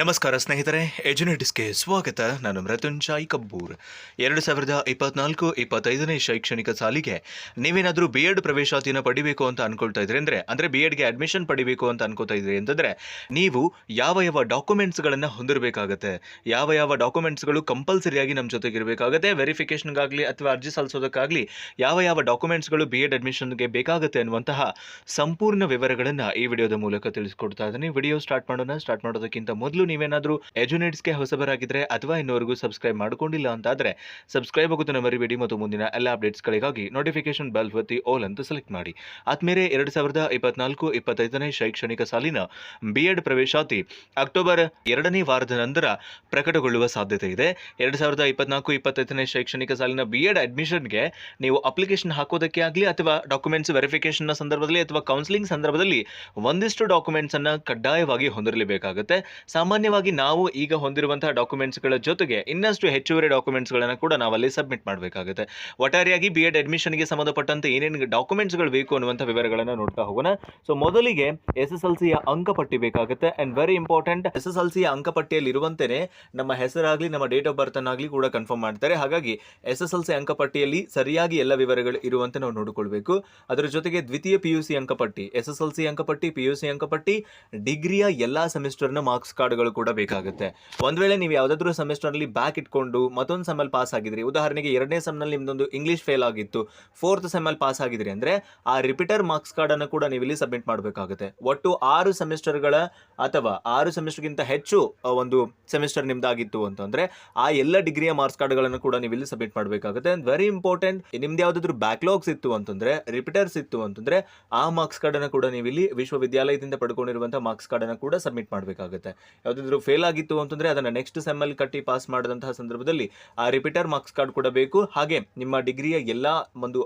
ನಮಸ್ಕಾರ ಸ್ನೇಹಿತರೆ ಎಜುನೆಟಿಸ್ಗೆ ಸ್ವಾಗತ. ನಾನು ಮೃತ್ಯುಂಜಯ್ ಕಬ್ಬೂರ್. ಎರಡು ಸಾವಿರದ ಇಪ್ಪತ್ನಾಲ್ಕು ಇಪ್ಪತ್ತೈದನೇ ಶೈಕ್ಷಣಿಕ ಸಾಲಿಗೆ ನೀವೇನಾದರೂ ಬಿ ಎಡ್ ಪ್ರವೇಶಾತಿಯನ್ನು ಪಡಿಬೇಕು ಅಂತ ಅನ್ಕೊಳ್ತಾ ಇದ್ರಿ ಅಂದರೆ ಅಂದರೆ ಬಿ ಎಡ್ಗೆ ಅಡ್ಮಿಷನ್ ಪಡಿಬೇಕು ಅಂತ ಅನ್ಕೋತಾ ಇದ್ರಿ ಅಂತಂದರೆ, ನೀವು ಯಾವ ಯಾವ ಡಾಕ್ಯುಮೆಂಟ್ಸ್ಗಳನ್ನು ಹೊಂದಿರಬೇಕಾಗತ್ತೆ? ಯಾವ ಯಾವ ಡಾಕ್ಯುಮೆಂಟ್ಸ್ಗಳು ಕಂಪಲ್ಸರಿಯಾಗಿ ನಮ್ಮ ಜೊತೆಗಿರಬೇಕಾಗತ್ತೆ? ವೆರಿಫಿಕೇಷನ್ಗಾಗಲಿ ಅಥವಾ ಅರ್ಜಿ ಸಲ್ಲಿಸೋದಕ್ಕಾಗಲಿ ಯಾವ ಯಾವ ಡಾಕ್ಯುಮೆಂಟ್ಸ್ಗಳು ಬಿ ಎಡ್ ಅಡ್ಮಿಷನ್ಗೆ ಬೇಕಾಗುತ್ತೆ ಅನ್ನುವಂತಹ ಸಂಪೂರ್ಣ ವಿವರಗಳನ್ನು ಈ ವಿಡಿಯೋದ ಮೂಲಕ ತಿಳಿಸ್ಕೊಡ್ತಾ ಇದ್ದೀನಿ. ವಿಡಿಯೋ ಸ್ಟಾರ್ಟ್ ಮಾಡೋಣ. ಸ್ಟಾರ್ಟ್ ಮಾಡೋದಕ್ಕಿಂತ ಮೊದಲು ನೀವೇನಾದರೂ ಎಜುನೇಟ್ಸ್ಗೆ ಹೊಸಬರಾಗಿದ್ದರೆ ಅಥವಾ ಇನ್ನೂವರೆಗೂ ಸಬ್ಸ್ಕ್ರೈಬ್ ಮಾಡ್ಕೊಂಡಿಲ್ಲ ಅಂತಾದರೆ ಸಬ್ಸ್ಕ್ರೈಬ್ ಆಗೋದನ್ನು ಮರಿಬೇಡಿ ಮತ್ತು ಮುಂದಿನ ಎಲ್ಲ ಅಪ್ಡೇಟ್ಸ್ಗಳಿಗಾಗಿ ನೋಟಿಫಿಕೇಶನ್ ಬೆಲ್ ಒತ್ತಿ ಓಲ್ ಅಂತ ಸೆಲೆಕ್ಟ್ ಮಾಡಿ. ಆದ್ಮೇಲೆ ಎರಡು ಸಾವಿರದ ಇಪ್ಪತ್ನಾಲ್ಕು, ಇಪ್ಪತ್ತೈದನೇ ಶೈಕ್ಷಣಿಕ ಸಾಲಿನ ಬಿ ಎಡ್ ಪ್ರವೇಶಾತಿ ಅಕ್ಟೋಬರ್ ಎರಡನೇ ವಾರದ ನಂತರ ಪ್ರಕಟಗೊಳ್ಳುವ ಸಾಧ್ಯತೆ ಇದೆ. ಎರಡು ಸಾವಿರದ ಇಪ್ಪತ್ನಾಲ್ಕು, ಇಪ್ಪತ್ತೈದನೇ ಶೈಕ್ಷಣಿಕ ಸಾಲಿನ ಬಿ ಎಡ್ ಅಡ್ಮಿಷನ್ಗೆ ನೀವು ಅಪ್ಲಿಕೇಶನ್ ಹಾಕೋದಕ್ಕೆ ಆಗಲಿ ಅಥವಾ ಡಾಕ್ಯುಮೆಂಟ್ಸ್ ವೆರಿಫಿಕೇಷನ್ನ ಸಂದರ್ಭದಲ್ಲಿ ಅಥವಾ ಕೌನ್ಸಿಲಿಂಗ್ ಸಂದರ್ಭದಲ್ಲಿ ಒಂದಿಷ್ಟು ಡಾಕ್ಯುಮೆಂಟ್ಸನ್ನು ಕಡ್ಡಾಯವಾಗಿ ಹೊಂದಿರಲೇಬೇಕಾಗುತ್ತೆ. ಸಾಮಾನ್ಯವಾಗಿ ನಾವು ಈಗ ಹೊಂದಿರುವಂತಹ ಡಾಕ್ಯುಮೆಂಟ್ಸ್ಗಳ ಜೊತೆಗೆ ಇನ್ನಷ್ಟು ಹೆಚ್ಚುವರಿ ಡಾಕ್ಯುಮೆಂಟ್ಸ್ಗಳನ್ನು ಕೂಡ ನಾವಲ್ಲಿ ಸಬ್ಮಿಟ್ ಮಾಡಬೇಕಾಗುತ್ತೆ. ಒಟ್ಟಾರೆಯಾಗಿ ಬಿ ಎಡ್ ಅಡ್ಮಿಷನ್ಗೆ ಸಂಬಂಧಪಟ್ಟಂತೆ ಏನೇನು ಡಾಕ್ಯುಮೆಂಟ್ಸ್ಗಳು ಬೇಕು ಅನ್ನುವಂಥ ವಿವರಗಳನ್ನು ನೋಡ್ತಾ ಹೋಗೋಣ. ಸೊ ಮೊದಲಿಗೆ ಎಸ್ ಎಸ್ ಎಲ್ ಸಿಯ ಅಂಕಪಟ್ಟಿ ಬೇಕಾಗುತ್ತೆ and very important S S L ಸಿಯ ಅಂಕಪಟ್ಟಿಯಲ್ಲಿ ಇರುವಂತೆಯೇ ನಮ್ಮ ಹೆಸರಾಗಲಿ, ನಮ್ಮ ಡೇಟ್ ಆಫ್ ಬರ್ತ್ ಆಗಲಿ ಕೂಡ ಕನ್ಫರ್ಮ್ ಮಾಡ್ತಾರೆ. ಹಾಗಾಗಿ ಎಸ್ ಎಸ್ ಎಲ್ ಸಿ ಅಂಕಪಟ್ಟಿಯಲ್ಲಿ ಸರಿಯಾಗಿ ಎಲ್ಲ ವಿವರಗಳು ಇರುವಂತೆ ನಾವು ನೋಡಿಕೊಳ್ಬೇಕು. ಅದರ ಜೊತೆಗೆ ದ್ವಿತೀಯ ಪಿ ಯು ಸಿ ಅಂಕಪಟ್ಟಿ ಎಸ್ ಎಸ್ ಎಲ್ ಸಿ ಅಂಕಪಟ್ಟಿ ಪಿ ಯು ಸಿ ಅಂಕಪಟ್ಟಿ ಡಿಗ್ರಿಯ ಎಲ್ಲ ಸೆಮಿಸ್ಟರ್ನ ಮಾರ್ಕ್ಸ್ ಕಾರ್ಡ್ಗಳು ಕೂಡ ಬೇಕಾಗುತ್ತೆ. ಒಂದ್ ವೇಳೆ ನೀವು ಯಾವುದಾದ್ರೂ ಸೆಮಿಸ್ಟರ್ನಲ್ಲಿ ಬ್ಯಾಕ್ ಇಟ್ಕೊಂಡು ಮತ್ತೊಂದು ಸೆಮಲ್ಲಿ ಪಾಸ್ ಆಗಿದ್ರಿ, ಉದಾಹರಣೆಗೆ ಎರಡನೇ ಸೆಮ್ನಲ್ಲಿ ನಿಮ್ದೊಂದು ಇಂಗ್ಲಿಷ್ ಫೇಲ್ ಆಗಿತ್ತು, ಫೋರ್ತ್ ಸೆಮಲ್ಲಿ ಪಾಸ್ ಆಗಿದ್ರಿ ಅಂದ್ರೆ ಆ ರಿಪೀಟರ್ ಮಾರ್ಕ್ಸ್ ಕಾರ್ಡ್ ಅನ್ನು ಕೂಡ ನೀವು ಇಲ್ಲಿ ಸಬ್ಮಿಟ್ ಮಾಡಬೇಕಾಗುತ್ತೆ. ಒಟ್ಟು ಆರು ಸೆಮಿಸ್ಟರ್ಗಳ ಅಥವಾ ಆರು ಸೆಮಿಸ್ಟರ್ಗಿಂತ ಹೆಚ್ಚು ಒಂದು ಸೆಮಿಸ್ಟರ್ ನಿಮ್ದಾಗಿತ್ತು ಅಂತಂದ್ರೆ ಆ ಎಲ್ಲ ಡಿಗ್ರಿಯ ಮಾರ್ಕ್ಸ್ ಕಾರ್ಡ್ಗಳನ್ನು ಕೂಡ ನೀವು ಇಲ್ಲಿ ಸಬ್ಮಿಟ್ ಮಾಡಬೇಕಾಗುತ್ತೆ. ವೆರಿ ಇಂಪಾರ್ಟೆಂಟ್ ನಿಮ್ದು ಯಾವುದಾದ್ರೂ ಬ್ಯಾಕ್ಲಾಗ್ಸ್ ಇತ್ತು ಅಂತಂದ್ರೆ ರಿಪಿಟರ್ಸ್ ಇತ್ತು ಅಂತಂದ್ರೆ, ಆ ಮಾರ್ಕ್ಸ್ ಕಾರ್ಡ್ ಅನ್ನು ಕೂಡ ನೀವು ಇಲ್ಲಿ ವಿಶ್ವವಿದ್ಯಾಲಯದಿಂದ ಪಡ್ಕೊಂಡಿರುವಂತಹ ಮಾರ್ಕ್ಸ್ ಕಾರ್ಡ್ ಅನ್ನು ಕೂಡ ಸಬ್ಮಿಟ್ ಮಾಡಬೇಕಾಗುತ್ತೆ. ಯಾವುದಾದ್ರೂ ಫೇಲ್ ಆಗಿತ್ತು ಅಂತಂದ್ರೆ ಅದನ್ನ ನೆಕ್ಸ್ಟ್ ಸೆಮ್ ಅಲ್ಲಿ ಕಟ್ಟಿ ಪಾಸ್ ಮಾಡಿದಂತಹ ಸಂದರ್ಭದಲ್ಲಿ ಆ ರಿಪಿಟರ್ ಮಾರ್ಕ್ಸ್ ಕಾರ್ಡ್ ಕೂಡ ಬೇಕು. ಹಾಗೆ ನಿಮ್ಮ ಡಿಗ್ರಿಯ ಎಲ್ಲಾ ಒಂದು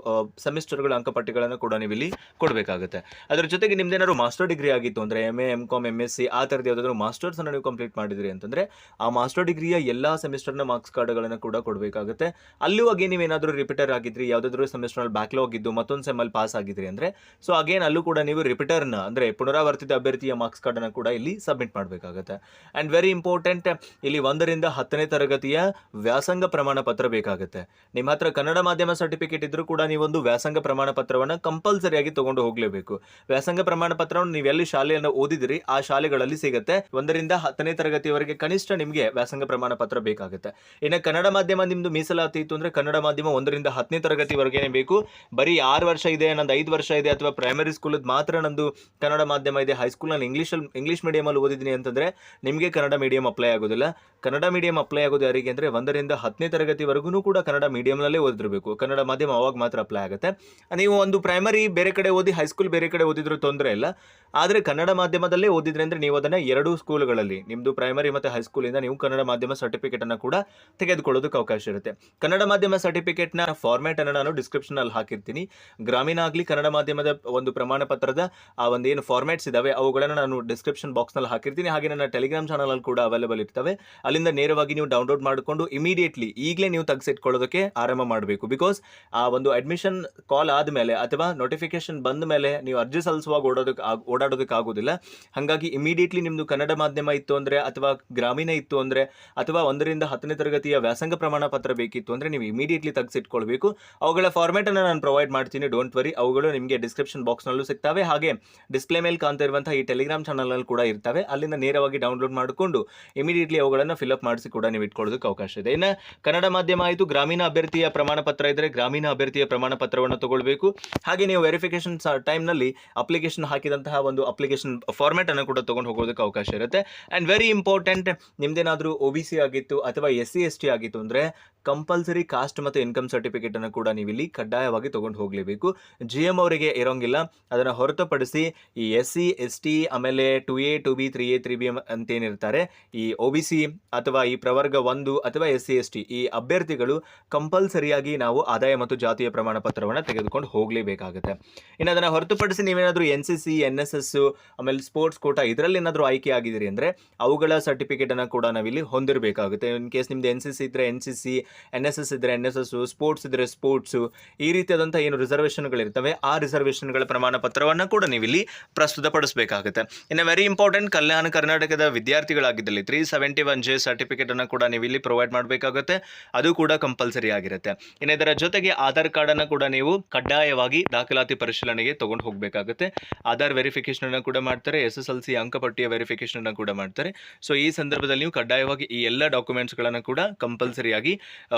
ಸೆಮಿಸ್ಟರ್ಗಳ ಅಂಕಪಟ್ಟಿಗಳನ್ನು ಕೂಡ ನೀವು ಇಲ್ಲಿ ಕೊಡಬೇಕಾಗುತ್ತೆ. ಅದರ ಜೊತೆಗೆ ನಿಮ್ದೇನಾದ್ರು ಮಾಸ್ಟರ್ ಡಿಗ್ರಿ ಆಗಿತ್ತು ಅಂದ್ರೆ M A M com M S C ಆ ಥರದ್ದು ಯಾವುದಾದ್ರೂ ಮಾಸ್ಟರ್ಸ್ ಅನ್ನು ನೀವು ಕಂಪ್ಲೀಟ್ ಮಾಡಿದ್ರಿ ಅಂತಂದರೆ, ಆ ಮಾಸ್ಟರ್ ಡಿಗ್ರಿಯ ಎಲ್ಲಾ ಸೆಮಿಸ್ಟರ್ನ ಮಾರ್ಕ್ಸ್ ಕಾರ್ಡ್ಗಳನ್ನು ಕೂಡ ಕೊಡಬೇಕಾಗುತ್ತೆ. ಅಲ್ಲೂ ಅಗೇನ್ ನೀವೇನಾದರೂ ರಿಪೀಟರ್ ಆಗಿದ್ರಿ, ಯಾವುದಾದ್ರೂ ಸೆಮಿಸ್ಟರ್ ಬ್ಯಾಕ್ಲಾಗ್ ಇದ್ದು ಮತ್ತೊಂದು ಸೆಮ್ಮಲ್ಲಿ ಪಾಸ್ ಆಗಿದ್ರಿ ಅಂದ್ರೆ, ಸೊ ಅಗೇನ್ ಅಲ್ಲೂ ಕೂಡ ನೀವು ರಿಪೀಟರ್ನ ಅಂದ್ರೆ ಪುನರಾವರ್ತಿತ ಅಭ್ಯರ್ಥಿಯ ಮಾರ್ಕ್ಸ್ ಕಾರ್ಡ್ ಅನ್ನು ಕೂಡ ಇಲ್ಲಿ ಸಬ್ಮಿಟ್ ಮಾಡಬೇಕಾಗುತ್ತೆ. ಅಂಡ್ ವೆರಿ ಇಂಪಾರ್ಟೆಂಟ್, ಇಲ್ಲಿ ಒಂದರಿಂದ ಹತ್ತನೇ ತರಗತಿಯ ವ್ಯಾಸಂಗ ಪ್ರಮಾಣ ಪತ್ರ ಬೇಕಾಗುತ್ತೆ. ನಿಮ್ಮ ಹತ್ರ ಕನ್ನಡ ಮಾಧ್ಯಮ ಸರ್ಟಿಫಿಕೇಟ್ ಇದ್ರೂ ಕೂಡ ನೀವೊಂದು ವ್ಯಾಸಂಗ ಪ್ರಮಾಣ ಪತ್ರವನ್ನು ಕಂಪಲ್ಸರಿಯಾಗಿ ತಗೊಂಡು ಹೋಗಲೇಬೇಕು. ವ್ಯಾಸಂಗ ಪ್ರಮಾಣ ಪತ್ರವನ್ನು ನೀವು ಎಲ್ಲಿ ಶಾಲೆಯನ್ನು ಓದಿದಿರಿ, ಆ ಶಾಲೆಗಳಲ್ಲಿ ಸಿಗುತ್ತೆ. ಒಂದರಿಂದ ಹತ್ತನೇ ತರಗತಿವರೆಗೆ ಕನಿಷ್ಠ ನಿಮಗೆ ವ್ಯಾಸಂಗ ಪ್ರಮಾಣ ಪತ್ರ ಬೇಕಾಗುತ್ತೆ. ಇನ್ನು ಕನ್ನಡ ಮಾಧ್ಯಮ ನಿಮ್ದು ಮೀಸಲಾತಿ ಇತ್ತು ಅಂದ್ರೆ ಕನ್ನಡ ಮಾಧ್ಯಮ ಒಂದರಿಂದ ಹತ್ತನೇ ತರಗತಿವರೆಗೇನೆ ಬೇಕು. ಬರೀ ಆರು ವರ್ಷ ಇದೆ, ನಂದು ಐದು ವರ್ಷ ಇದೆ ಅಥವಾ ಪ್ರೈಮರಿ ಸ್ಕೂಲ್ ಮಾತ್ರ ನಂದು ಕನ್ನಡ ಮಾಧ್ಯಮ ಇದೆ. ಹೈಸ್ಕೂಲ್ ನಾನು ಇಂಗ್ಲೀಷಲ್ಲಿ ಇಂಗ್ಲೀಷ್ ಮೀಡಿಯಮಲ್ಲಿ ಓದಿದ್ದೀನಿ ಅಂತಂದ್ರೆ ನಿಮಗೆ ಕನ್ನಡ ಮೀಡಿಯಂ ಅಪ್ಲೈ ಆಗೋದಿಲ್ಲ. ಕನ್ನಡ ಮೀಡಿಯಂ ಅಪ್ಲೈ ಆಗೋದು ಯಾರಿಗೆ ಅಂದರೆ ಒಂದರಿಂದ ಹತ್ತನೇ ತರಗತಿವರೆಗೂ ಕೂಡ ಕನ್ನಡ ಮೀಡಿಯಂನಲ್ಲೇ ಓದಿರಬೇಕು. ಕನ್ನಡ ಮಾಧ್ಯಮ ಅವಾಗ ಮಾತ್ರ ಅಪ್ಲೈ ಆಗುತ್ತೆ. ನೀವು ಒಂದು ಪ್ರೈಮರಿ ಬೇರೆ ಕಡೆ ಓದಿ ಹೈಸ್ಕೂಲ್ ಬೇರೆ ಕಡೆ ಓದಿದ್ರು ತೊಂದರೆ ಇಲ್ಲ. ಆದರೆ ಕನ್ನಡ ಮಾಧ್ಯಮದಲ್ಲೇ ಓದಿದ್ರೆ ಅಂದರೆ ನೀವು ಅದನ್ನು ಎರಡೂ ಸ್ಕೂಲ್ಗಳಲ್ಲಿ ನಿಮ್ಮದು ಪ್ರೈಮರಿ ಮತ್ತು ಹೈಸ್ಕೂಲಿಂದ ನೀವು ಕನ್ನಡ ಮಾಧ್ಯಮ ಸರ್ಟಿಫಿಕೇಟನ್ನು ಕೂಡ ತೆಗೆದುಕೊಳ್ಳೋದಕ್ಕೆ ಅವಕಾಶ ಇರುತ್ತೆ. ಕನ್ನಡ ಮಾಧ್ಯಮ ಸರ್ಟಿಫಿಕೇಟ್ನ ಫಾರ್ಮ್ಯಾಟನ್ನು ನಾನು ಡಿಸ್ಕ್ರಿಪ್ಷನಲ್ಲಿ ಹಾಕಿರ್ತೀನಿ. ಗ್ರಾಮೀಣ ಆಗಲಿ ಕನ್ನಡ ಮಾಧ್ಯಮದ ಒಂದು ಪ್ರಮಾಣ ಪತ್ರದ ಆ ಒಂದು ಏನು ಫಾರ್ಮ್ಯಾಟ್ಸ್ ಇದಾವೆ, ಅವುಗಳನ್ನು ನಾನು ಡಿಸ್ಕ್ರಿಪ್ಷನ್ ಬಾಕ್ಸ್ನಲ್ಲಿ ಹಾಕಿರ್ತೀನಿ. ಹಾಗೆ ನನ್ನ ಟೆಲಿಗ್ರಾಮ್ ಚಾನಲಲ್ಲಿ ಕೂಡ ಅವೈಲೇಬಲ್ ಇರ್ತವೆ. ಅಲ್ಲಿಂದ ನೇರವಾಗಿ ನೀವು ಡೌನ್ಲೋಡ್ ಮಾಡಿಕೊಂಡು ಇಮಿಡಿಯೇಟ್ಲಿ ಈಗಲೇ ನೀವು ತೆಗೆಸಿಟ್ಕೊಳ್ಳೋದಕ್ಕೆ ಆರಂಭ ಮಾಡಬೇಕು. ಬಿಕಾಸ್ ಆ ಒಂದು ಅಡ್ಮಿಷನ್ ಕಾಲ್ ಆದಮೇಲೆ ಅಥವಾ ನೋಟಿಫಿಕೇಶನ್ ಬಂದ ಮೇಲೆ ನೀವು ಅರ್ಜಿ ಸಲ್ಲಿಸುವಾಗ ಓಡೋದಕ್ಕೆ ಆಗ್- ಓಡಾಡೋದಕ್ಕೆ ಆಗೋದಿಲ್ಲ ಹಾಗಾಗಿ ಇಮಿಡಿಯೇಟ್ಲಿ ನಿಮ್ಮದು ಕನ್ನಡ ಮಾಧ್ಯಮ ಇತ್ತು ಅಂದರೆ ಅಥವಾ ಗ್ರಾಮೀಣ ಇತ್ತು ಅಂದರೆ ಅಥವಾ ಒಂದರಿಂದ ಹತ್ತನೇ ತರಗತಿಯ ವ್ಯಾಸಂಗ ಪ್ರಮಾಣ ಪತ್ರ ಬೇಕಿತ್ತು ಅಂದರೆ ನೀವು ಇಮಿಡಿಯೇಟ್ಲಿ ತೆಗೆಸಿಟ್ಕೊಳ್ಬೇಕು. ಅವುಗಳ ಫಾರ್ಮ್ಯಾಟನ್ನು ನಾನು ಪ್ರೊವೈಡ್ ಮಾಡ್ತೀನಿ ಡೋಂಟ್ ವರಿ ಅವುಗಳು ನಿಮಗೆ ಡಿಸ್ಕ್ರಿಪ್ಷನ್ ಬಾಕ್ಸ್ನಲ್ಲೂ ಸಿಗ್ತವೆ. ಹಾಗೆ ಡಿಸ್ಪ್ಲೇ ಮೇಲೆ ಕಾಣ್ತಾ ಇರುವಂತಹ ಈ ಟೆಲಿಗ್ರಾಮ್ ಚಾನಲ್ನಲ್ಲಿ ಕೂಡ ಇರ್ತವೆ. ಅಲ್ಲಿಂದ ನೇರವಾಗಿ ಡೌನ್ಲೋಡ್ ಮಾಡಿಕೊಂಡು ಇಮಿಡಿಯೇಟ್ಲಿ ಅವುಗಳನ್ನು ಫಿಲ್ಅಪ್ ಮಾಡಿಸಿ ಕೂಡ ನೀವು ಇಟ್ಕೊಳ್ಳೋದಕ್ಕೆ ಅವಕಾಶ ಇದೆ. ಇನ್ನು ಕನ್ನಡ ಮಾಧ್ಯಮ ಆಯಿತು, ಗ್ರಾಮೀಣ ಅಭ್ಯರ್ಥಿಯ ಪ್ರಮಾಣ ಪತ್ರ ಇದ್ದರೆ ಗ್ರಾಮೀಣ ಅಭ್ಯರ್ಥಿಯ ಪ್ರಮಾಣ ಪತ್ರವನ್ನು ತಗೊಳ್ಬೇಕು. ಹಾಗೆ ನೀವು ವೆರಿಫಿಕೇಶನ್ ಟೈಮ್ನಲ್ಲಿ ಅಪ್ಲಿಕೇಶನ್ ಹಾಕಿದಂತಹ ಒಂದು ಅಪ್ಲಿಕೇಶನ್ ಫಾರ್ಮ್ಯಾಟ್ ಅನ್ನು ಕೂಡ ತಗೊಂಡು ಹೋಗೋದಕ್ಕೆ ಅವಕಾಶ ಇರುತ್ತೆ. ಆ್ಯಂಡ್ ವೆರಿ ಇಂಪಾರ್ಟೆಂಟ್ ನಿಮ್ದೇನಾದರೂ ಒ ಬಿ ಸಿ ಆಗಿತ್ತು ಅಥವಾ ಎಸ್ ಸಿ ಎಸ್ ಟಿ ಆಗಿತ್ತು ಅಂದರೆ ಕಂಪಲ್ಸರಿ ಕಾಸ್ಟ್ ಮತ್ತು ಇನ್ಕಮ್ ಸರ್ಟಿಫಿಕೇಟ್ ಅನ್ನು ಕೂಡ ನೀವು ಇಲ್ಲಿ ಕಡ್ಡಾಯವಾಗಿ ತಗೊಂಡು ಹೋಗಲೇಬೇಕು. ಜಿ ಎಂ ಅವರಿಗೆ ಇರೋಂಗಿಲ್ಲ. ಅದನ್ನು ಹೊರತುಪಡಿಸಿ ಈ ಎಸ್ ಸಿ ಎಸ್ ಟಿ ಆಮೇಲೆ two A two B three A three B ಅಂತೇನಿರ್ತಾರೆ, ಈ ಒ ಬಿ ಸಿ ಅಥವಾ ಈ ಪ್ರವರ್ಗ ಒಂದು ಅಥವಾ ಎಸ್ ಸಿ ಎಸ್ ಟಿ ಈ ಅಭ್ಯರ್ಥಿಗಳು ಕಂಪಲ್ಸರಿಯಾಗಿ ನಾವು ಆದಾಯ ಮತ್ತು ಜಾತಿಯ ಪ್ರಮಾಣ ಪತ್ರವನ್ನು ತೆಗೆದುಕೊಂಡು ಹೋಗಲೇಬೇಕಾಗುತ್ತೆ. ಇನ್ನು ಅದನ್ನು ಹೊರತುಪಡಿಸಿ ನೀವೇನಾದರೂ N C C N S S ಆಮೇಲೆ ಸ್ಪೋರ್ಟ್ಸ್ ಕೋಟ ಇದರಲ್ಲಿ ಏನಾದರೂ ಆಯ್ಕೆ ಆಗಿದ್ದೀರಿ ಅಂದರೆ ಅವುಗಳ ಸರ್ಟಿಫಿಕೇಟನ್ನು ಕೂಡ ನಾವಿಲ್ಲಿ ಹೊಂದಿರಬೇಕಾಗುತ್ತೆ. ಇನ್ ಕೇಸ್ ನಿಮ್ದು ಎನ್ ಸಿ ಸಿ ಇದ್ದರೆ N C C N S S ಇದ್ದರೆ ಎನ್ ಎಸ್ ಎಸ್ಸು ಸ್ಪೋರ್ಟ್ಸ್ ಇದ್ದರೆ ಸ್ಪೋರ್ಟ್ಸು ಈ ರೀತಿಯಾದಂಥ ಏನು ರಿಸರ್ವೇಷನ್ಗಳಿರ್ತವೆ ಆ ರಿಸರ್ವೇಷನ್ಗಳ ಪ್ರಮಾಣ ಪತ್ರವನ್ನು ಕೂಡ ನೀವು ಇಲ್ಲಿ ಪ್ರಸ್ತುತಪಡಿಸಬೇಕಾಗುತ್ತೆ. ಇನ್ನು ವೆರಿ ಇಂಪಾರ್ಟೆಂಟ್ ಕಲ್ಯಾಣ ಕರ್ನಾಟಕದ ವಿದ್ಯಾರ್ಥಿಗಳಾಗಿದ್ದಲ್ಲಿ ತ್ರೀ ಸೆವೆಂಟಿ ಒನ್ ಜೆ ಸರ್ಟಿಫಿಕೇಟನ್ನು ಕೂಡ ನೀವು ಇಲ್ಲಿ ಪ್ರೊವೈಡ್ ಮಾಡಬೇಕಾಗುತ್ತೆ. ಅದು ಕೂಡ ಕಂಪಲ್ಸರಿ ಆಗಿರುತ್ತೆ. ಇನ್ನು ಇದರ ಜೊತೆಗೆ ಆಧಾರ್ ಕಾರ್ಡನ್ನು ಕೂಡ ನೀವು ಕಡ್ಡಾಯವಾಗಿ ದಾಖಲಾತಿ ಪರಿಶೀಲನೆಗೆ ತೊಗೊಂಡು ಹೋಗಬೇಕಾಗುತ್ತೆ. ಆಧಾರ್ ವೆರಿಫಿಕೇಶನ್ ಅನ್ನು ಕೂಡ ಮಾಡ್ತಾರೆ ಎಸ್ ಎಸ್ ಎಲ್ ಸಿ ಅಂಕಪಟ್ಟಿಯ ವೆರಿಫಿಕೇಶನ್ ಅನ್ನು ಕೂಡ ಮಾಡ್ತಾರೆ. ಸೊ ಈ ಸಂದರ್ಭದಲ್ಲಿ ನೀವು ಕಡ್ಡಾಯವಾಗಿ ಈ ಎಲ್ಲ ಡಾಕ್ಯುಮೆಂಟ್ಸ್ಗಳನ್ನು ಕೂಡ ಕಂಪಲ್ಸರಿಯಾಗಿ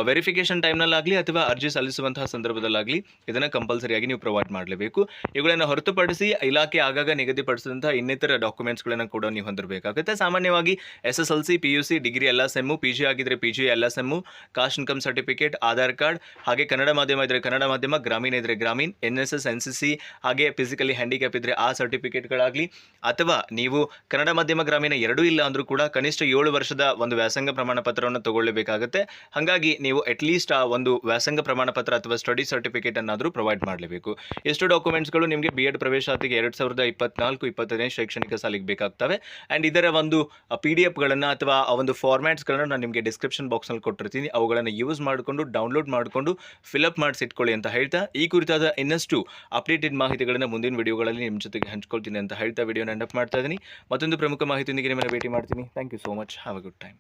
ವೆರಿಫಿಕೇಶನ್ ಟೈಮ್ನಲ್ಲಾಗಲಿ ಅಥವಾ ಅರ್ಜಿ ಸಲ್ಲಿಸುವಂತಹ ಸಂದರ್ಭದಲ್ಲಾಗಲಿ ಇದನ್ನು ಕಂಪಲ್ಸರಿಯಾಗಿ ನೀವು ಪ್ರೊವೈಡ್ ಮಾಡಲೇಬೇಕು. ಇವುಗಳನ್ನು ಹೊರತುಪಡಿಸಿ ಇಲಾಖೆ ಆಗಾಗ ನಿಗದಿಪಡಿಸಿದಂತಹ ಇನ್ನಿತರ ಡಾಕ್ಯುಮೆಂಟ್ಸ್ಗಳನ್ನು ಕೂಡ ನೀವು ಹೊಂದಿರಬೇಕಾಗುತ್ತೆ. ಸಾಮಾನ್ಯವಾಗಿ S S L C P U C degree ಎಲ್ಲ ಸೆಮ್ಮು ಪಿ ಜಿ ಆಗಿದ್ದರೆ ಪಿ ಜಿ ಎಲ್ಲ sem caste income certificate Aadhaar card ಹಾಗೆ ಕನ್ನಡ ಮಾಧ್ಯಮ ಇದ್ದರೆ ಕನ್ನಡ ಮಾಧ್ಯಮ, ಗ್ರಾಮೀಣ ಇದ್ದರೆ ಗ್ರಾಮೀಣ N S S N C C ಹಾಗೆ ಫಿಸಿಕಲಿ ಹ್ಯಾಂಡಿಕ್ಯಾಪ್ ಇದ್ದರೆ ಆ ಸರ್ಟಿಫಿಕೇಟ್ಗಳಾಗಲಿ ಅಥವಾ ನೀವು ಕನ್ನಡ ಮಾಧ್ಯಮ, ಗ್ರಾಮೀಣ ಎರಡೂ ಇಲ್ಲ ಅಂದರೂ ಕೂಡ ಕನಿಷ್ಠ ಏಳು ವರ್ಷದ ಒಂದು ವ್ಯಾಸಂಗ ಪ್ರಮಾಣ ಪತ್ರವನ್ನು ತಗೊಳ್ಳಬೇಕಾಗುತ್ತೆ ಹಾಗಾಗಿ ನೀವು ಅಟ್ಲೀಸ್ಟ್ ಆ ಒಂದು ವ್ಯಾಸಂಗ ಪ್ರಮಾಣ ಪತ್ರ ಅಥವಾ ಸ್ಟಡಿ ಸರ್ಟಿಫಿಕೇಟ್ ಅನ್ನಾದರೂ ಪ್ರೊವೈಡ್ ಮಾಡಲೇಬೇಕು. ಎಷ್ಟು ಡಾಕ್ಯುಮೆಂಟ್ಸ್ಗಳು ನಿಮಗೆ ಬಿ ಎಡ್ ಪ್ರವೇಶಾತಿಗೆ ಎರಡು ಸಾವಿರದ ಇಪ್ಪತ್ನಾಲ್ಕು, ಇಪ್ಪತ್ತನೇ ಶೈಕ್ಷಣಿಕ ಸಾಲಿಗೆ ಬೇಕಾಗ್ತವೆ. ಆ್ಯಂಡ್ ಇದರ ಒಂದು ಪಿ ಡಿ ಎಫ್ಗಳನ್ನು ಅಥವಾ ಆ ಒಂದು ಫಾರ್ಮ್ಯಾಟ್ಸ್ಗಳನ್ನು ನಾನು ನಿಮಗೆ ಡಿಸ್ಕ್ರಿಪ್ಷನ್ ಬಾಕ್ಸ್ನಲ್ಲಿ ಕೊಟ್ಟಿರ್ತೀನಿ. ಅವುಗಳನ್ನು ಯೂಸ್ ಮಾಡಿಕೊಂಡು ಡೌನ್ಲೋಡ್ ಮಾಡಿಕೊಂಡು ಫಿಲಪ್ ಮಾಡಿಸಿಟ್ಕೊಳ್ಳಿ ಅಂತ ಹೇಳ್ತಾ, ಈ ಕುರಿತಾದ ಇನ್ನಷ್ಟು ಅಪ್ಡೇಟೆಡ್ ಮಾಹಿತಿಗಳನ್ನು ಮುಂದಿನ ವಿಡಿಯೋಗಳಲ್ಲಿ ನಿಮ್ಮ ಜೊತೆಗೆ ಹಂಚ್ಕೊಳ್ತೀನಿ ಅಂತ ಹೇಳ್ತಾ ವಿಡಿಯೋನ ಎಂಡಪ್ ಮಾಡ್ತಾ ಇದ್ದೀನಿ ಮತ್ತೊಂದು ಪ್ರಮುಖ ಮಾಹಿತಿಯೊಂದಿಗೆ ನಿಮ್ಮನ್ನು ಭೇಟಿ ಮಾಡ್ತೀನಿ. Thank you so much have a good time